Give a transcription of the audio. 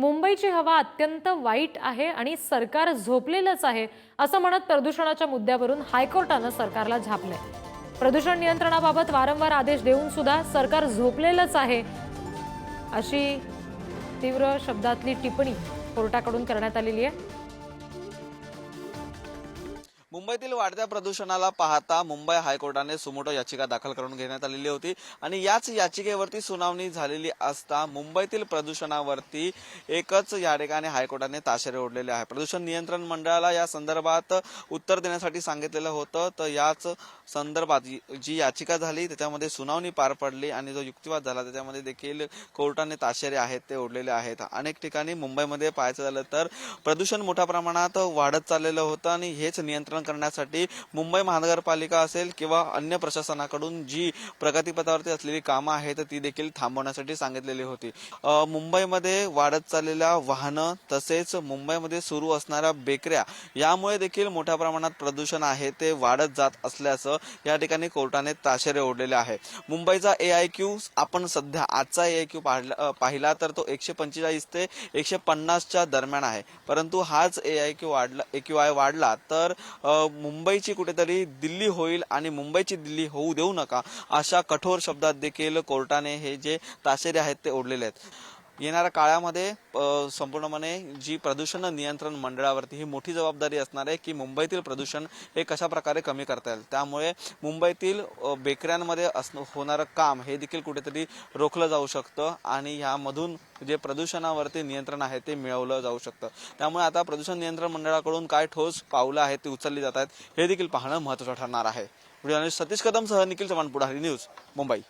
मुंबईची हवा अत्यंत वाईट आहे आणि सरकार झोपलेलंच आहे असं म्हणत प्रदूषणाच्या मुद्द्यावरून हायकोर्टानं सरकारला झापलंय. प्रदूषण नियंत्रणाबाबत वारंवार आदेश देऊन सुद्धा सरकार झोपलेलंच आहे अशी तीव्र शब्दातली टिप्पणी कोर्टाकडून करण्यात आलेली आहे. मुंबईतील वाढत्या प्रदूषणाला पाहता मुंबई हायकोर्टाने सुमोटो याचिका दाखल करून घेण्यात आलेली होती. आणि याच याचिकेवरती सुनावणी झालेली असता मुंबईतील प्रदूषणावरती एकच या ठिकाणी हायकोर्टाने ताशेरे ओढलेले आहे. प्रदूषण नियंत्रण मंडळाला या संदर्भात उत्तर देण्यासाठी सांगितलेलं होतं. तर याच संदर्भात जी- याचिका झाली त्याच्यामध्ये सुनावणी पार पडली आणि जो युक्तिवाद झाला त्याच्यामध्ये देखील कोर्टाने ताशेरे आहेत ते ओढलेले आहेत. अनेक ठिकाणी मुंबईमध्ये पाहायचं झालं तर प्रदूषण मोठ्या प्रमाणात वाढत चाललेलं होतं आणि हेच नियंत्रण करण्यासाठी मुंबई महानगरपालिका असेल किंवा अन्य प्रशासनाकडून जी प्रगतीपथावरती असलेली कामं आहेत ती देखील थांबवण्यासाठी सांगितलेली होती. मुंबईमध्ये वाढत चाललेल्या वाहनं तसेच मुंबईमध्ये सुरू असणाऱ्या बेकऱ्या यामुळे देखील मोठ्या प्रमाणात प्रदूषण आहे ते वाढत जात असल्याचं या ठिकाणी कोर्टाने ताशेरे ओढलेले आहे. मुंबईचा ए आय क्यू आपण सध्या आजचा ए आय क्यू पाहिला तर तो एकशे पंचेचाळीस ते एकशे पन्नासच्या दरम्यान आहे. परंतु हाच ए आय क्यू वाढला ए क्यू आय वाढला तर मुंबईची कुठेतरी दिल्ली होईल आणि मुंबईची दिल्ली होऊ देऊ नका अशा कठोर शब्दात देखील कोर्टाने हे जे ताशेरे आहेत ते ओढलेले आहेत. येणाऱ्या काळामध्ये संपूर्णपणे जी प्रदूषण नियंत्रण मंडळावरती ही मोठी जबाबदारी असणार आहे की मुंबईतील प्रदूषण हे कशा प्रकारे कमी करता येईल. त्यामुळे मुंबईतील बेकऱ्यांमध्ये असणं होणारं काम हे देखील कुठेतरी रोखलं जाऊ शकतं आणि ह्यामधून जे प्रदूषणावरती नियंत्रण आहे ते मिळवलं जाऊ शकतं. त्यामुळे आता प्रदूषण नियंत्रण मंडळाकडून काय ठोस पावलं आहेत ती उचलली जात आहेत हे देखील पाहणं महत्त्वाचं ठरणार आहे. व्हिडिओ सतीश कदम सह निखिल चव्हाण पुढारी न्यूज मुंबई.